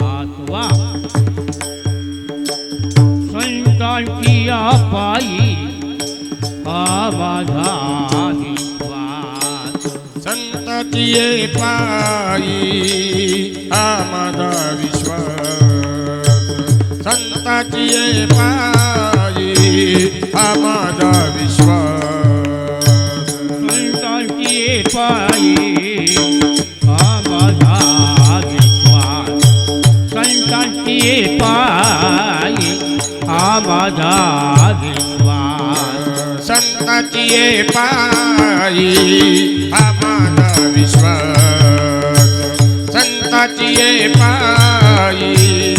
आत्वा संतांची पायी आवाजा संततीये पायी आमादा विश्वास संतातीये पायी आमादा विश्वास हा माझा विश्वास संताची पायी हा माझा विश्वास संताची पायी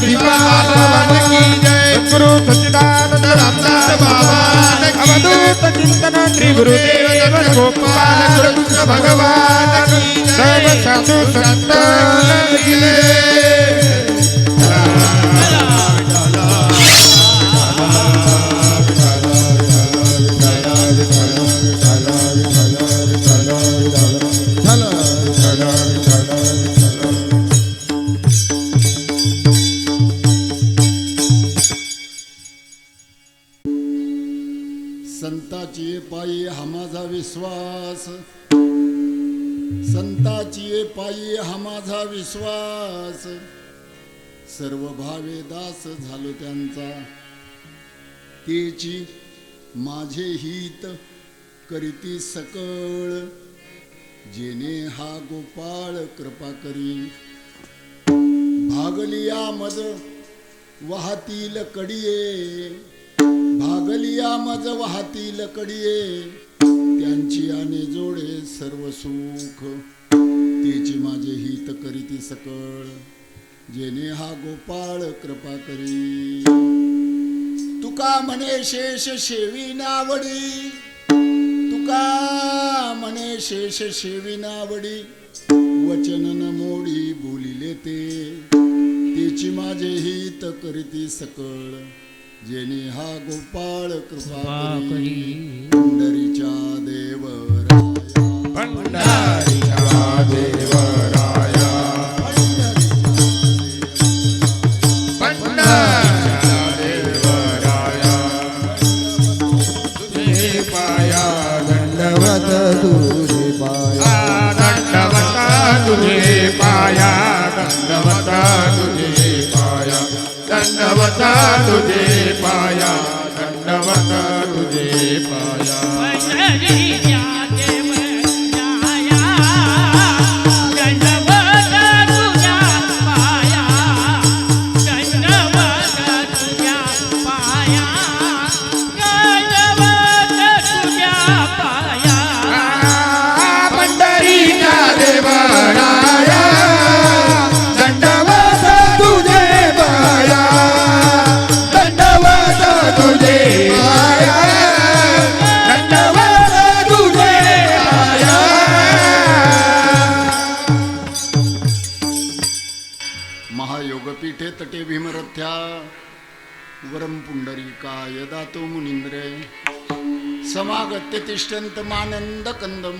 श्रीपाद बाबा की जय सद्गुरु सच्चिदानंद रामदास बाबा अवधूत चिंतन श्री गुरुदेव गोपाल कृष्ण भगवान की जय सर्व साधु संत की जय पायी हा माझा विश्वास. संताची पायी हा माझा विश्वास. सर्व भावे दास झालो त्यांचा. तेची माझे हित करीती सकळ. जेने हा गोपाळ कृपा करी. भागलिया मज वाहतील कडिये. भागलिया मज वाहती लकडीये त्यांची आणि जोडे सर्व सुख. तिची माझे हित करीती सकळ जेने हा गोपाळ कृपा करी. तुका म्हणे शेष शेवी नावडी तुका म्हणे शेष शेवी नावडी वचन न मोडी बोलिले ते. तिची माझे हित करीती सकळ. जेने हा गोपाळ कृपा करी पंढरीच्या देवराया पुंडरीकाय दातो मुनींद्रे। समागत्य तिष्ठंत मानंद कंदम।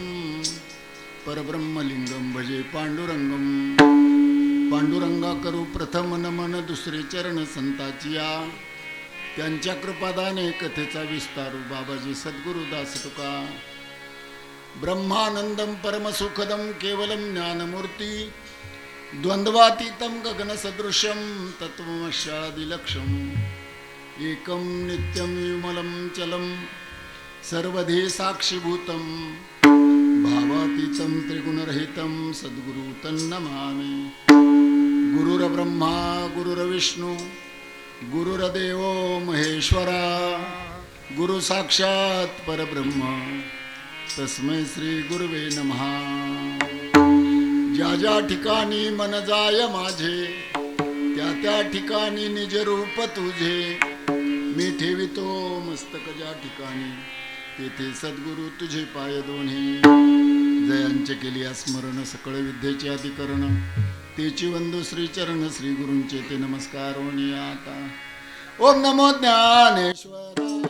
परब्रह्मलिंगम भजे पांडुरंगम। पांडुरंगा करू प्रथम नमन दुसरे चरण संताचिया। त्यांच्या कृपादाने कथेचा विस्तारू बाबाजी सद्गुरु दास तुका। ब्रह्मानंदम परमसुखदम केवलम ज्ञानमूर्ती। द्वंद्वातीतम गगनसदृशं तत्वमशादिलक्षम एकं नित्यं विमलं चलं सर्वधे साक्षीभूतं भावातीतं त्रिगुणरहितं सद्गुरु तन्नमामि। गुरुरब्रह्मा गुरुर्विष्णू गुरुरदेव महेश्वरा गुरु साक्षात परब्रह्म। तस्मै श्री गुरुवे नमः। ज्या ज्या ठिकाणी मन जाय माझे त्या त्या ठिकाणी निज रूप तुझे मी ठेवितो मस्तक ज्या ठिकाणी. तेथे सद्गुरु तुझे पाय दोन्ही. जयांचे केली स्मरण सकळ विद्येचे अधिकरण. तेची वंदू श्री चरण श्री गुरूंचे ते नमस्कार वणी आता. ओम नमो ज्ञानेश्वर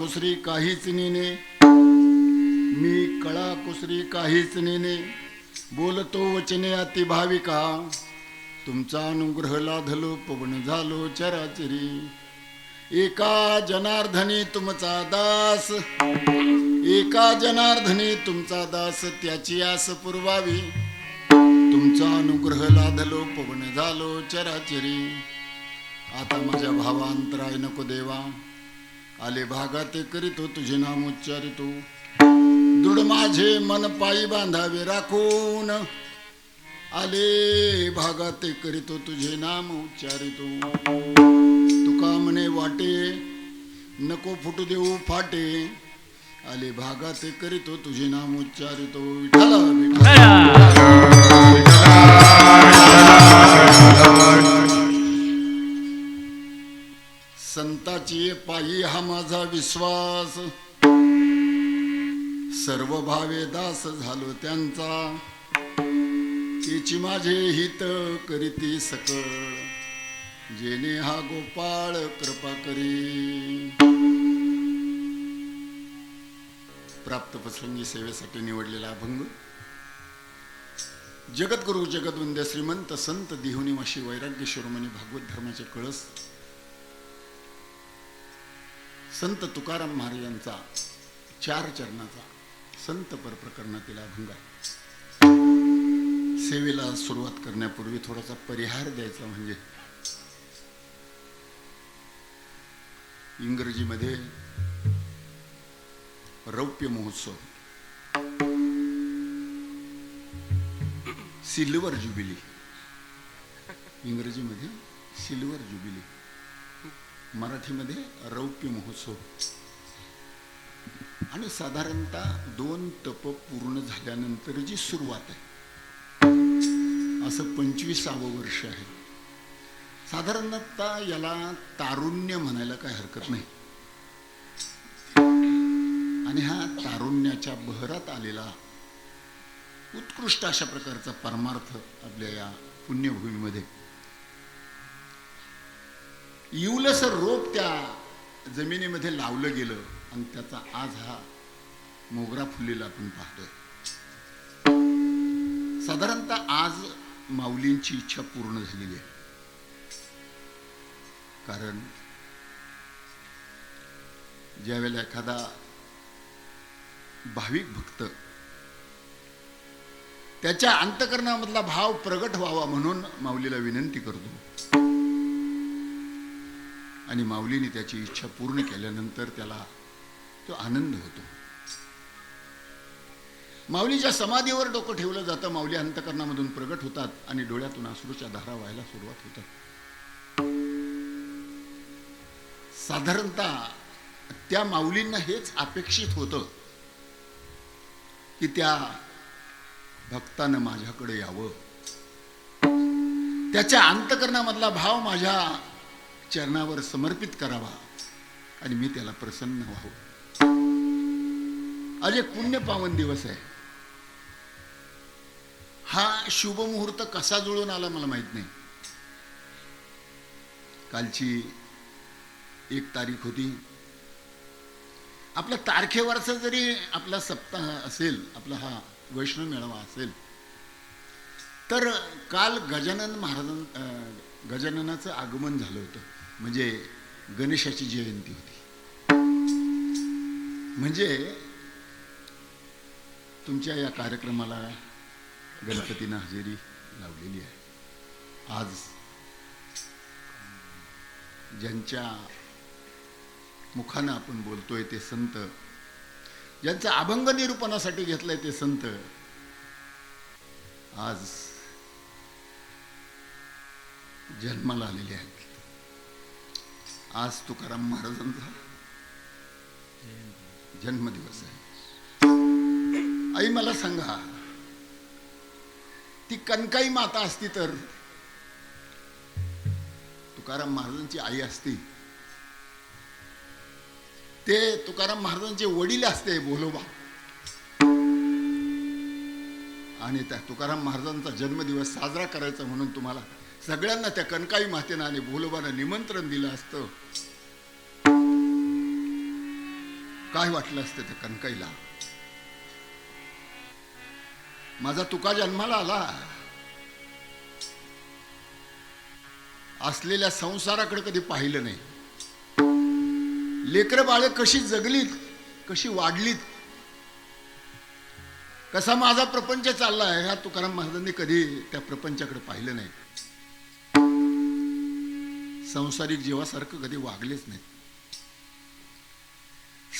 कुसरी काहीच नेने. मी कळा कुसरी काहीच नेने. बोलतो वचने अति भाविका तुमचा अनुग्रह लाधलो पवन झालो चराचरी. एका जनार्दनी तुमचा दास. एका जनार्दनी तुमचा दास त्याची आस पुरवावी. तुमचा अनुग्रह लाधलो पवन झालो चराचरी. आता माझ्या भावांतराय नको देवा. आले भागात करीतो हो तुझे नाम उच्चारितो. दृढ माझे मन पायी बांधावे राखून. आले भागात करीतो हो तुझे नाम उच्चारितो. तुका म्हणे वाटे नको फुटू देऊ फाटे. आले भागात करीतो हो तुझे नाम उच्चारितो. विठाला विठ्ठला. संताची पायी हा माझा विश्वास. सर्व भावे दास झालो त्यांचा. तिची माझे हित करीती सकळ. जेने हा गोपाळ कृपा करी. प्राप्त प्रसंगी सेवेसाठी निवडलेला अभंग. जगद्गुरु जगदवंद्य श्रीमंत संत दिहुनिवाशी वैराग्य शिरोमणी भागवत धर्माचे कळस. संत तुकाराम महाराजांचा चार चरणाचा संत पर प्रकरणातील अभंग आहे. सेवेला सुरुवात करण्यापूर्वी थोडासा परिहार द्यायचा म्हणजे इंग्रजीमध्ये रौप्य महोत्सव सिल्वर जुबिली. इंग्रजीमध्ये सिल्वर जुबिली. मराठीमध्ये रौप्य महोत्सव. आणि साधारणतः दोन तप पूर्ण झाल्यानंतर जी सुरुवात आहे असं पंचवीसावं वर्ष आहे. साधारणतः याला तारुण्य म्हणायला काय हरकत नाही. आणि हा तारुण्याच्या बहरात आलेला उत्कृष्ट अशा प्रकारचा परमार्थ आपल्या या पुण्यभूमीमध्ये इवलस रोप त्या जमिनीमध्ये लावलं गेलं आणि त्याचा आज हा मोगरा फुलेला आपण पाहतोय. साधारणतः आज माऊलींची इच्छा पूर्ण झालेली आहे. कारण ज्यावेळेला एखादा भाविक भक्त त्याच्या अंतकरणामधला भाव प्रगट व्हावा म्हणून माऊलीला विनंती करतो आणि माऊलीने त्याची इच्छा पूर्ण केल्यानंतर त्याला तो आनंद होतो. माऊलीच्या समाधीवर डोकं ठेवलं जातं माऊली अंतकरणामधून प्रगट होतात आणि डोळ्यातून आसरूच्या धारा व्हायला सुरुवात होतात. साधारणतः त्या माऊलींना हेच अपेक्षित होतं की त्या भक्तानं माझ्याकडे यावं. त्याच्या अंतकरणामधला भाव माझ्या चरणावर समर्पित करावा. आणि मी त्याला प्रसन्न व्हावं. आज एक पुण्य पावन दिवस आहे. हा शुभ मुहूर्त कसा जुळून आला मला माहीत नाही. कालची एक तारीख होती. आपल्या तारखेवरचा जरी आपला सप्ताह असेल आपला हा वैष्णव मेळावा असेल तर काल गजानन महाराजां गजाननाचं आगमन झालं होतं. म्हणजे गणेशाची जयंती होती. म्हणजे तुमच्या या कार्यक्रमाला गणपतीनं हजेरी लावलेली आहे. आज ज्यांच्या मुखानं आपण बोलतोय ते संत ज्यांचं अभंग निरूपणासाठी घेतलंय ते संत आज जन्माला आलेले आहेत. आज तुकाराम महाराजांचा जन्मदिवस आहे. आई मला सांगा ती कनकाई माता असती तर तुकाराम महाराजांची आई असती. ते तुकाराम महाराजांचे वडील असते बोलोबा. आणि त्या तुकाराम महाराजांचा जन्मदिवस साजरा करायचा म्हणून तुम्हाला सगळ्यांना त्या कणकाई मातेनं आणि भोलोबानं निमंत्रण दिलं असतं. काय वाटलं असतं त्या कणकाईला? माझा तुका जन्माला आला. असलेल्या संसाराकडे कधी पाहिलं नाही. लेकर बाळे कशी जगलीत कशी वाढलीत? कसा माझा प्रपंच चालला आहे ह्या तुकाराम महाराजांनी कधी त्या प्रपंचाकडे पाहिलं नाही. संसारिक जीवासारखं कधी वागलेच नाही.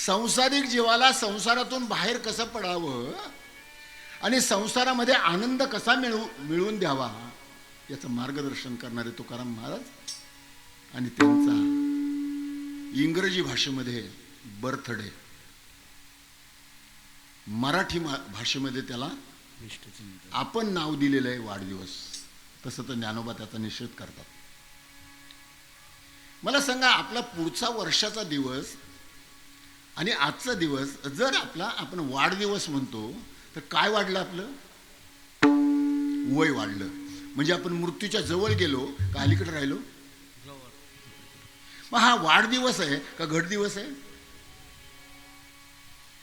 संसारिक जीवाला संसारातून बाहेर कसं पडावं? आणि संसारामध्ये आनंद कसा मिळवू मिळवून द्यावा? याचं मार्गदर्शन करणारे तुकाराम महाराज आणि त्यांचा इंग्रजी भाषेमध्ये बर्थडे. मराठी भाषेमध्ये त्याला आपण नाव दिलेलं आहे वाढदिवस. तसं तर ज्ञानोबा त्याचा निषेध करतात. मला सांगा आपला पुढचा वर्षाचा दिवस आणि आजचा दिवस जर आपला आपण वाढदिवस म्हणतो तर काय वाढलं आपलं? वय वाढलं. म्हणजे आपण मृत्यूच्या जवळ गेलो का अलीकडे राहिलो? मग हा वाढदिवस आहे का घट दिवस आहे?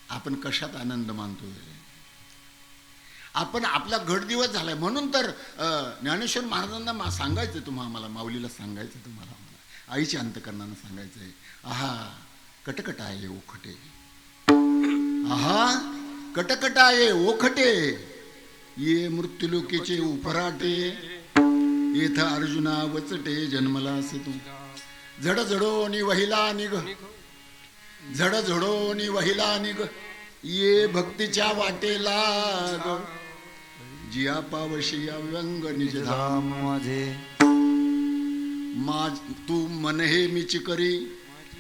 आपण कशात आनंद मानतोय? आपण आपला घटदिवस झालाय. म्हणून तर ज्ञानेश्वर महाराजांना मा सांगायचं तुम्हाला मला माऊलीला सांगायचं तुम्हाला. आईच्या अंतकरणानं सांगायचंय आहा कटकट आहे ओखटे. आहा कटकट आहे ओखटे. ये मृत्युलोकेचे उपराटे. येथ अर्जुना वचटे जन्मला असे तू झड झडोनी वहिला निघ. झड झडो नि वहिला निघ. ये भक्तीच्या वाटेला जिया पावशी अव्यंग निज धाम माझे. माज तू मन हे मीची करी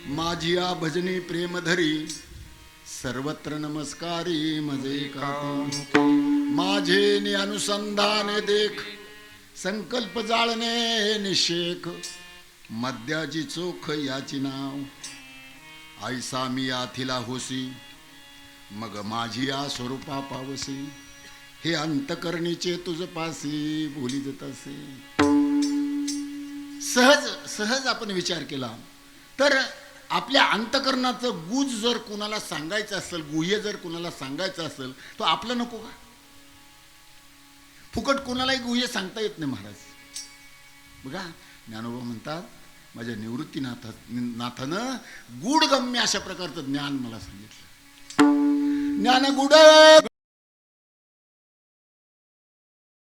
माझी या भजनी प्रेम धरी सर्वत्र नमस्कारी मजे का माझे नि अनुसंधाने देख संकल्प जाळणे निशेख मद्याची चोख याची नाव. आईसा मी आथिला होसी मग माझी या स्वरूपा पावसी हे अंतकरणीचे तुझ पासी बोली जात असे. सहज सहज आपण विचार केला. तर आपल्या अंतकरणाचं गुज जर कुणाला सांगायचं असेल गुह्य जर कुणाला सांगायचं असेल तो आपलं नको का? फुकट कुणालाही गुह्य सांगता येत नाही महाराज. बघा ज्ञानोबा म्हणतात माझ्या निवृत्तीनाथ नाथानं गूढगम्य अशा प्रकारचं ज्ञान मला सांगितलं. ज्ञान गुड